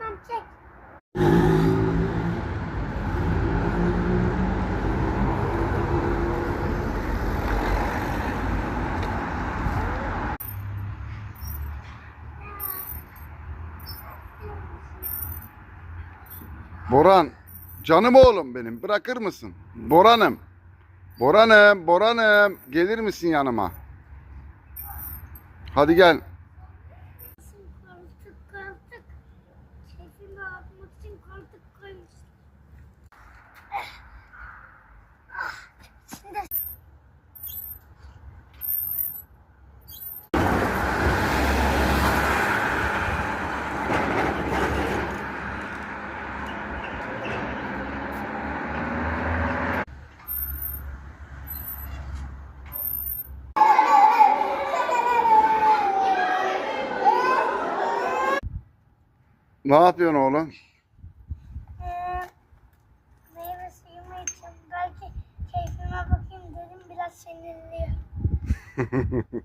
Tamam çek. Boran, canım oğlum benim. Bırakır mısın? Boran'ım. Boran'ım, Boran'ım. Gelir misin yanıma? Hadi gel. Enggak. Ne yapıyorsun oğlum? Ee, meyve suyumu içiyorum. Belki keyfime bakayım dedim biraz sinirliyim.